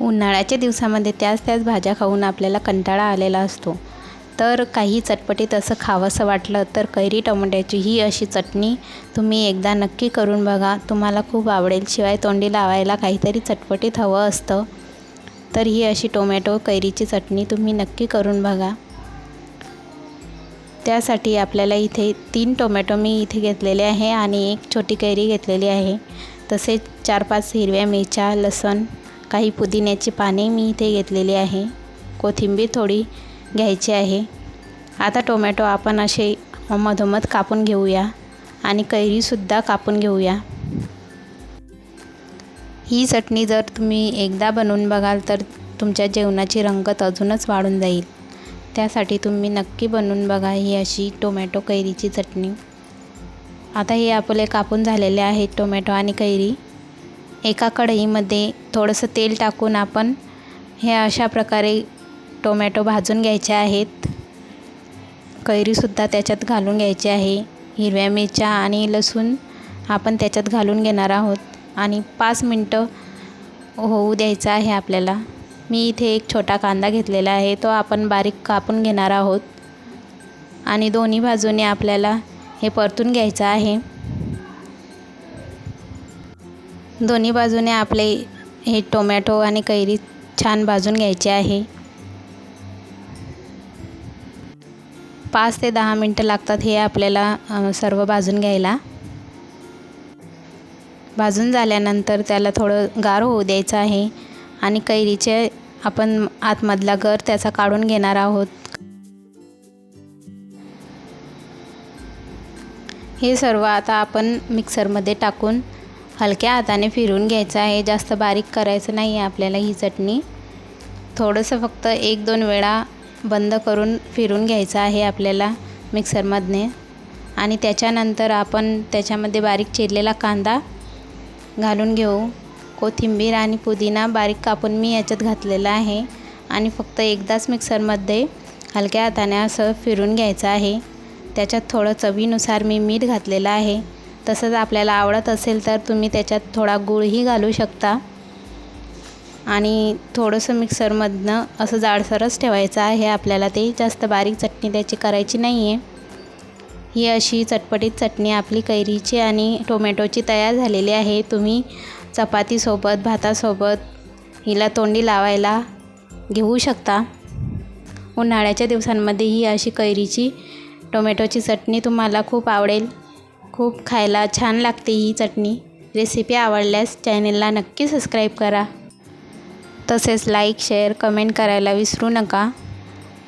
उन्हाळ्याच्या दिवसामध्ये त्याच त्याच भाज्या खाऊन आपल्याला कंटाळा आलेला असतो. तर काही चटपटीत असं खावंसं वाटलं तर कैरी टमाट्याची ही अशी चटणी तुम्ही एकदा नक्की करून बघा. तुम्हाला खूप आवडेल. शिवाय तोंडी लावायला काहीतरी चटपटीत हवं असतं. तर ही अशी टोमॅटो कैरीची चटणी तुम्ही नक्की करून बघा. त्यासाठी आपल्याला इथे तीन टोमॅटो मी इथे घेतलेले आहे आणि एक छोटी कैरी घेतलेली आहे. तसेच चार पाच हिरव्या मिरच्या लसूण काही पुदिन्याची पाने मी इथे घेतलेली आहे. कोथिंबीर थोडी घ्यायची आहे. आता टोमॅटो आपण असे मधोमध कापून घेऊया आणि कैरीसुद्धा कापून घेऊया. ही चटणी जर तुम्ही एकदा बनवून बघाल तर तुमच्या जेवणाची रंगत अजूनच वाढून जाईल. त्यासाठी तुम्ही नक्की बनवून बघा ही अशी टोमॅटो कैरीची चटणी. आता हे आपले कापून झालेले आहेत टोमॅटो आणि कैरी. एका कढईमध्ये थोडंसं तेल टाकून आपण हे अशा प्रकारे टोमॅटो भाजून घ्यायचे आहेत. कैरीसुद्धा त्याच्यात घालून घ्यायची आहे. हिरव्या मिरच्या आणि लसूण आपण त्याच्यात घालून घेणार आहोत. आणि पाच मिनटं होऊ द्यायचं आहे आपल्याला. मी इथे एक छोटा कांदा घेतलेला आहे. तो आपण बारीक कापून घेणार आहोत. आणि दोन्ही बाजूने आपल्याला हे परतून घ्यायचं आहे. दोन्ही बाजूने आपले हे टोमॅटो आणि कैरी छान भाजून घ्यायचे आहे. पाच ते दहा मिनटं लागतात हे आपल्याला सर्व भाजून घ्यायला. भाजून झाल्यानंतर त्याला थोडं गार होऊ द्यायचं आहे आणि कैरीचे आपण आतमधला गर त्याचा काढून घेणार आहोत. हे सर्व आता आपण मिक्सरमध्ये टाकून हलक्या हाताने फिरून घ्यायचं आहे. जास्त बारीक करायचं नाही आहे आपल्याला ही चटणी. थोडंसं फक्त एक दोन वेळा बंद करून फिरून घ्यायचं आहे आपल्याला मिक्सरमधने. आणि त्याच्यानंतर आपण त्याच्यामध्ये बारीक चिरलेला कांदा घालून घेऊ. कोथिंबीर आणि पुदिना बारीक कापून मी याच्यात घातलेला आहे. आणि फक्त एकदाच मिक्सरमध्ये हलक्या हाताने असं फिरून घ्यायचं आहे. त्याच्यात थोडं चवीनुसार मी मीठ घातलेलं आहे. तसंच आपल्याला आवडत असेल तर तुम्ही त्याच्यात थोडा गूळही घालू शकता. आणि थोडंसं मिक्सरमधनं असं जाडसरच ठेवायचं आहे. आपल्याला ते जास्त बारीक चटणी त्याची करायची नाही आहे ही अशी चटपटीत चटणी आपली कैरीची आणि टोमॅटोची तयार झालेली आहे. तुम्ही चपातीसोबत भातासोबत हिला तोंडी लावायला घेऊ शकता. उन्हाळ्याच्या दिवसांमध्ये ही अशी कैरीची टोमॅटोची चटणी तुम्हाला खूप आवडेल. खूप खायला छान लागते ही चटणी. रेसिपी आवडल्यास चॅनेलला नक्की सबस्क्राईब करा. तसेच लाईक शेअर कमेंट करायला विसरू नका.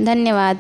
धन्यवाद.